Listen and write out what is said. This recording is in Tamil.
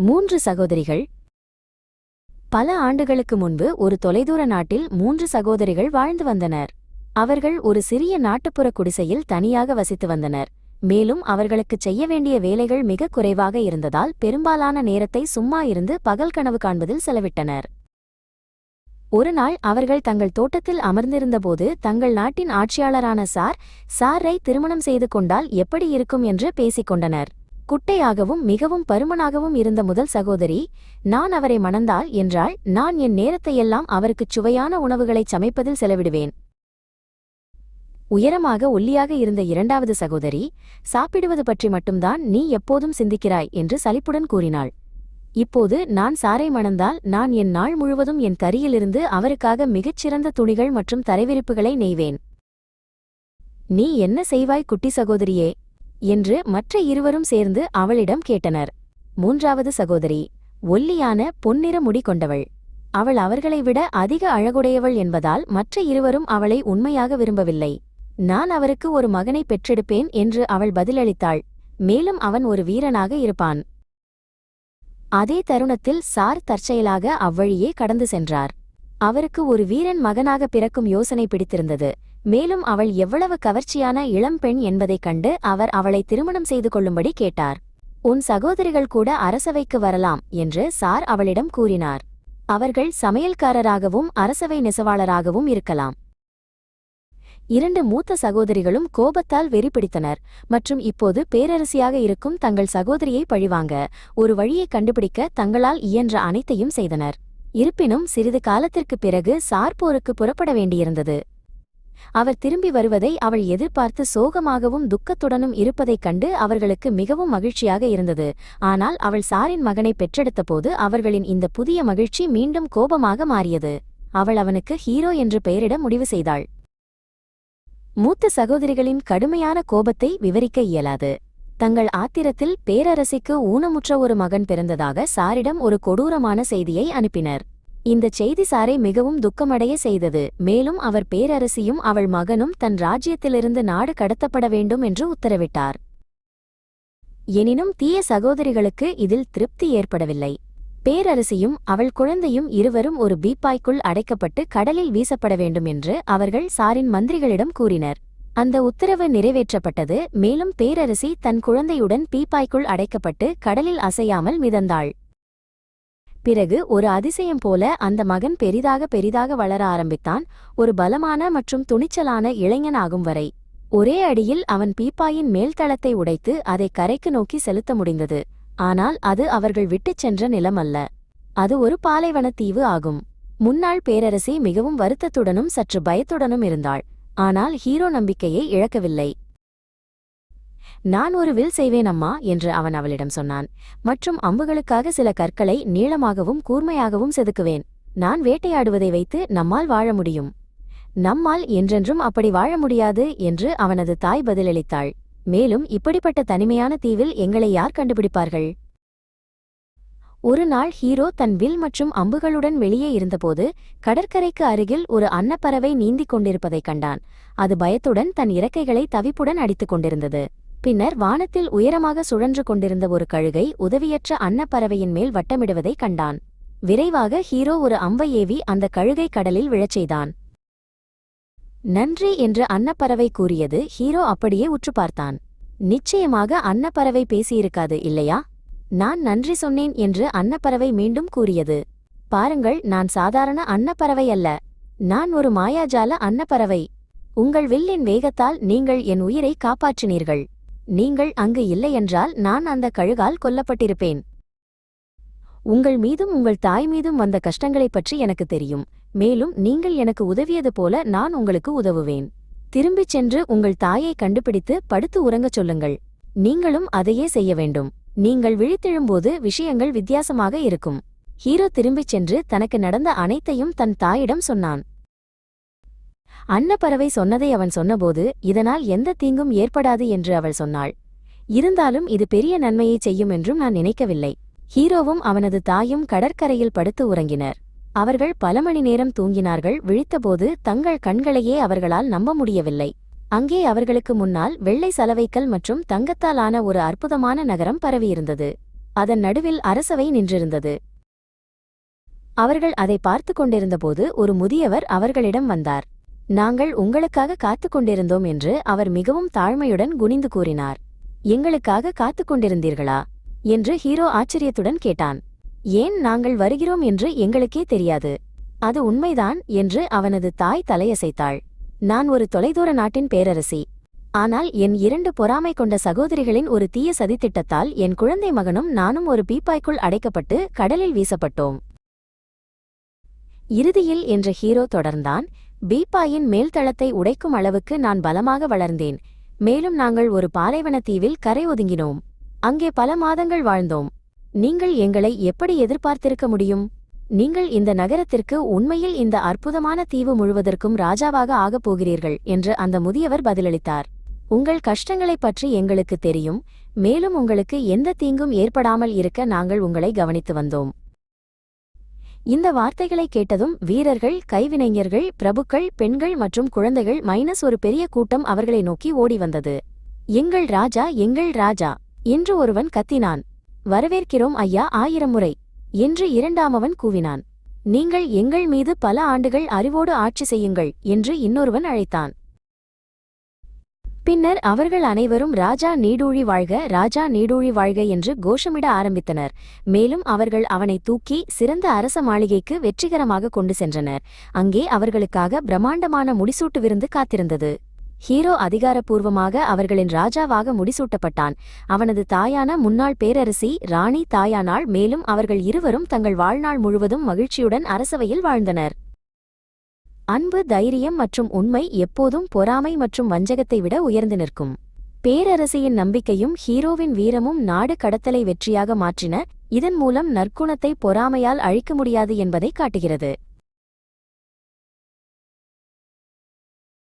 மூன்று சகோதரிகள். பல ஆண்டுகளுக்கு முன்பு ஒரு தொலைதூர நாட்டில் மூன்று சகோதரிகள் வாழ்ந்து வந்தனர். அவர்கள் ஒரு சிறிய நாட்டுப்புற குடிசையில் தனியாக வசித்து வந்தனர். மேலும் அவர்களுக்குச் செய்ய வேண்டிய வேலைகள் மிக குறைவாக இருந்ததால் பெரும்பாலான நேரத்தை சும்மா இருந்து பகல் கனவு காண்பதில் செலவிட்டனர். ஒரு நாள் அவர்கள் தங்கள் தோட்டத்தில் அமர்ந்திருந்தபோது தங்கள் நாட்டின் ஆட்சியாளரான சார் சாரை திருமணம் செய்து கொண்டால் எப்படி இருக்கும்? என்று பேசிக் கொண்டனர். குட்டையாகவும் மிகவும் பருமனாகவும் இருந்த முதல் சகோதரி நான் அவரை மணந்தால் என்றால் நான் என் நேரத்தையெல்லாம் அவருக்குச் சுவையான உணவுகளைச் சமைப்பதில் செலவிடுவேன் உயரமாக ஒல்லியாக இருந்த இரண்டாவது சகோதரி சாப்பிடுவது பற்றி மட்டும்தான் நீ எப்போதும் சிந்திக்கிறாய் என்று சலிப்புடன் கூறினாள். இப்போது நான் சாரை மணந்தால் நான் என் நாள் முழுவதும் என் கரியிலிருந்து அவருக்காக மிகச்சிறந்த துணிகள் மற்றும் தரைவிரிப்புகளை நெய்வேன். நீ என்ன செய்வாய் குட்டி சகோதரியே? என்று மற்ற இருவரும் சேர்ந்து அவளிடம் கேட்டனர். மூன்றாவது சகோதரி ஒல்லியான பொன்னிற முடி கொண்டவள். அவள் அவர்களை விட அதிக அழகுடையவள் என்பதால் மற்ற இருவரும் அவளை உண்மையாக விரும்பவில்லை. நான் அவருக்கு ஒரு மகனை பெற்றெடுப்பேன் என்று அவள் பதிலளித்தாள். மேலும் அவன் ஒரு வீரனாக இருப்பான். அதே தருணத்தில் சார் தற்செயலாக அவ்வழியே கடந்து சென்றார். அவருக்கு ஒரு வீரன் மகனாக பிறக்கும் யோசனை பிடித்திருந்தது. மேலும் அவள் எவ்வளவு கவர்ச்சியான இளம் பெண் என்பதைக் கண்டு அவர் அவளை திருமணம் செய்து கொள்ளும்படி கேட்டார். உன் சகோதரிகள் கூட அரசவைக்கு வரலாம் என்று சார் அவளிடம் கூறினார். அவர்கள் சமையல்காரராகவும் அரசவை நெசவாளராகவும் இருக்கலாம். இரண்டு மூத்த சகோதரிகளும் கோபத்தால் வெறி பிடித்தனர் மற்றும் இப்போது பேரரசியாக இருக்கும் தங்கள் சகோதரியை பழிவாங்க ஒரு வழியை கண்டுபிடிக்க தங்களால் இயன்ற அனைத்தையும் செய்தனர். இருப்பினும் சிறிது காலத்திற்குப் பிறகு சார் போருக்கு புறப்பட வேண்டியிருந்தது. அவர் திரும்பி வருவதை அவள் எதிர்பார்த்து சோகமாகவும் துக்கத்துடனும் இருப்பதைக் கண்டு அவர்களுக்கு மிகவும் மகிழ்ச்சியாக இருந்தது. ஆனால் அவள் சாரின் மகனை பெற்றெடுத்தபோது அவர்களின் இந்த புதிய மகிழ்ச்சி மீண்டும் கோபமாக மாறியது. அவள் அவனுக்கு ஹீரோ என்று பெயரிட முடிவு செய்தாள். மூத்த சகோதரிகளின் கடுமையான கோபத்தை விவரிக்க இயலாது. தங்கள் ஆத்திரத்தில் பேரரசிக்கு ஊனமுற்ற ஒரு மகன் பிறந்ததாக சாரிடம் ஒரு கொடூரமான செய்தியை அனுப்பினர். இந்த செய்தி சாரை மிகவும் துக்கமடைய செய்தது. மேலும் அவர் பேரரசியும் அவள் மகனும் தன் ராஜ்யத்திலிருந்து நாடு கடத்தப்பட வேண்டும் என்று உத்தரவிட்டார். எனினும் தீய சகோதரிகளுக்கு இதில் திருப்தி ஏற்படவில்லை. பேரரசியும் அவள் குழந்தையும் இருவரும் ஒரு பீப்பாய்க்குள் அடைக்கப்பட்டு கடலில் வீசப்பட வேண்டும் என்று அவர்கள் சாரின் மந்திரிகளிடம் கூறினர். அந்த உத்தரவு நிறைவேற்றப்பட்டது. மேலும் பேரரசி தன் குழந்தையுடன் பீப்பாய்க்குள் அடைக்கப்பட்டு கடலில் அசையாமல் மிதந்தாள். பிறகு ஒரு அதிசயம் போல அந்த மகன் பெரிதாக பெரிதாக வளர ஆரம்பித்தான். ஒரு பலமான மற்றும் துணிச்சலான இளைஞன் ஆகும் வரை. ஒரே அடியில் அவன் பீப்பாயின் மேல்தளத்தை உடைத்து அதை கரைக்கு நோக்கி செலுத்த முடிந்தது. ஆனால் அது அவர்கள் விட்டுச் சென்ற நிலம் அல்ல அது ஒரு பாலைவனத் தீவு ஆகும். முன்னாள் பேரரசி மிகவும் வருத்தத்துடனும் சற்று பயத்துடனும் இருந்தாள். ஆனால் ஹீரோ நம்பிக்கையை இழக்கவில்லை. நான் ஒரு வில் செய்வேன் அம்மா என்று அவன் அவளிடம் சொன்னான். மற்றும் அம்புகளுக்காக சில கற்களை நீளமாகவும் கூர்மையாகவும் செதுக்குவேன். நான் வேட்டையாடுவதை வைத்து நம்மால் வாழ முடியும். நம்மால் என்றென்றும் அப்படி வாழ முடியாது என்று அவனது தாய் பதிலளித்தாள். மேலும் இப்படிப்பட்ட தனிமையான தீவில் எங்களை யார் கண்டுபிடிப்பார்கள்? ஒரு நாள் ஹீரோ தன் வில் மற்றும் அம்புகளுடன் வெளியே இருந்தபோது கடற்கரைக்கு அருகில் ஒரு அன்னப்பறவை நீந்திக் கொண்டிருப்பதைக் கண்டான். அது பயத்துடன் தன் இறக்கைகளை தவிப்புடன் அடித்துக் கொண்டிருந்தது. பின்னர் வானத்தில் உயரமாக சுழன்று கொண்டிருந்த ஒரு கழுகை உதவியற்ற அன்னப்பறவையின் மேல் வட்டமிடுவதைக் கண்டான். விரைவாக ஹீரோ ஒரு அம்பை ஏவி அந்த கழுகை கடலில் விழச் செய்தான். நன்றி என்று அன்னப்பறவை கூறியது ஹீரோ அப்படியே உற்று பார்த்தான். நிச்சயமாக அன்னப்பறவை பேசியிருக்காது இல்லையா? நான் நன்றி சொன்னேன் என்று அன்னப்பறவை மீண்டும் கூறியது. பாருங்கள் நான் சாதாரண அன்னப்பறவை அல்ல. நான் ஒரு மாயாஜால அன்னப்பறவை. உங்கள் வில்லின் வேகத்தால் நீங்கள் என் உயிரை காப்பாற்றினீர்கள். நீங்கள் அங்கு இல்லையென்றால் நான் அந்த கழுகால் கொல்லப்பட்டிருப்பேன். உங்கள் மீதும் உங்கள் தாய் மீதும் வந்த கஷ்டங்களைப் பற்றி எனக்கு தெரியும். மேலும் நீங்கள் எனக்கு உதவியது போல நான் உங்களுக்கு உதவுவேன். திரும்பிச் சென்று உங்கள் தாயை கண்டுபிடித்து படுத்து உறங்கச் சொல்லுங்கள். நீங்களும் அதையே செய்ய வேண்டும். நீங்கள் விழித்தெழும்போது விஷயங்கள் வித்தியாசமாக இருக்கும். ஹீரோ திரும்பிச் சென்று தனக்கு நடந்த அனைத்தையும் தன் தாயிடம் சொன்னான். அன்னப்பறவை சொன்னதை அவன் சொன்னபோது இதனால் எந்த தீங்கும் ஏற்படாது என்று அவள் சொன்னாள். இருந்தாலும் இது பெரிய நன்மையை செய்யும் என்றும் நான் நினைக்கவில்லை. ஹீரோவும் அவனது தாயும் கடற்கரையில் படுத்து உறங்கினர். அவர்கள் பல மணி நேரம் தூங்கினார்கள் விழித்தபோது தங்கள் கண்களையே அவர்களால் நம்ப முடியவில்லை. அங்கே அவர்களுக்கு முன்னால் வெள்ளை சலவைக்கல் மற்றும் தங்கத்தால் ஆன ஒரு அற்புதமான நகரம் பரவியிருந்தது. அதன் நடுவில் அரசவை நின்றிருந்தது. அவர்கள் அதை பார்த்து கொண்டிருந்தபோது ஒரு முதியவர் அவர்களிடம் வந்தார். நாங்கள் உங்களுக்காக காத்துக் கொண்டிருந்தோம் என்று அவர் மிகவும் தாழ்மையுடன் குனிந்து கூறினார். எங்களுக்காக காத்துக் கொண்டிருந்தீர்களா? என்று ஹீரோ ஆச்சரியத்துடன் கேட்டான். ஏன் நாங்கள் வருகிறோம் என்று எங்களுக்கே தெரியாது. அது உண்மைதான் என்று அவனது தாய் தலையசைத்தாள். நான் ஒரு தொலைதூர நாட்டின் பேரரசி. ஆனால் என் இரண்டு பொறாமை கொண்ட சகோதரிகளின் ஒரு தீய சதித்திட்டத்தால் என் குழந்தை மகனும் நானும் ஒரு பீப்பாய்க்குள் அடைக்கப்பட்டு கடலில் வீசப்பட்டோம். இறுதியில் என்ற ஹீரோ தொடர்ந்தான். பீப்பாயின் மேல்தளத்தை உடைக்கும் அளவுக்கு நான் பலமாக வளர்ந்தேன். மேலும் நாங்கள் ஒரு பாலைவனத் தீவில் கரை ஒதுங்கினோம். அங்கே பல மாதங்கள் வாழ்ந்தோம். நீங்கள் எங்களை எப்படி எதிர்பார்த்திருக்க முடியும்? நீங்கள் இந்த நகரத்திற்கு உண்மையில் இந்த அற்புதமான தீவு முழுவதற்கும் ராஜாவாக ஆகப் போகிறீர்கள் என்று அந்த முதியவர் பதிலளித்தார். உங்கள் கஷ்டங்களைப் பற்றி எங்களுக்கு தெரியும். மேலும் உங்களுக்கு எந்த தீங்கும் ஏற்படாமல் இருக்க நாங்கள் உங்களை கவனித்து வந்தோம். இந்த வார்த்தைகளை கேட்டதும் வீரர்கள் கைவினைஞர்கள் பிரபுக்கள் பெண்கள் மற்றும் குழந்தைகள் மைனஸ் ஒரு பெரிய கூட்டம் அவர்களை நோக்கி ஓடி வந்தது. எங்கள் ராஜா எங்கள் ராஜா என்று ஒருவன் கத்தினான். வரவேற்கிறோம் ஐயா ஆயிரம் முறை என்று இரண்டாமவன் கூவினான். நீங்கள் எங்கள் மீது பல ஆண்டுகள் அறிவோடு ஆட்சி செய்யுங்கள் என்று இன்னொருவன் அழைத்தான். பின்னர் அவர்கள் அனைவரும் ராஜா நீடூழி வாழ்க ராஜா நீடூழி வாழ்க என்று கோஷமிட ஆரம்பித்தனர். மேலும் அவர்கள் அவனை தூக்கி சிறந்த அரச மாளிகைக்கு வெற்றிகரமாக கொண்டு சென்றனர். அங்கே அவர்களுக்காக பிரம்மாண்டமான முடிசூட்டு விருந்து காத்திருந்தது. ஹீரோ அதிகாரப்பூர்வமாக அவர்களின் ராஜாவாக முடிசூட்டப்பட்டான். அவனது தாயான முன்னாள் பேரரசி ராணி தாயானாள் மேலும் அவர்கள் இருவரும் தங்கள் வாழ்நாள் முழுவதும் மகிழ்ச்சியுடன் அரசவையில் வாழ்ந்தனர். அன்பு தைரியம் மற்றும் உண்மை எப்போதும் பொறாமை மற்றும் வஞ்சகத்தை விட உயர்ந்து நிற்கும். பேரரசியின் நம்பிக்கையும் ஹீரோவின் வீரமும் நாடு கடத்தலை வெற்றியாக மாற்றின இதன் மூலம் நற்குணத்தை பொறாமையால் அழிக்க முடியாது என்பதை காட்டுகிறது.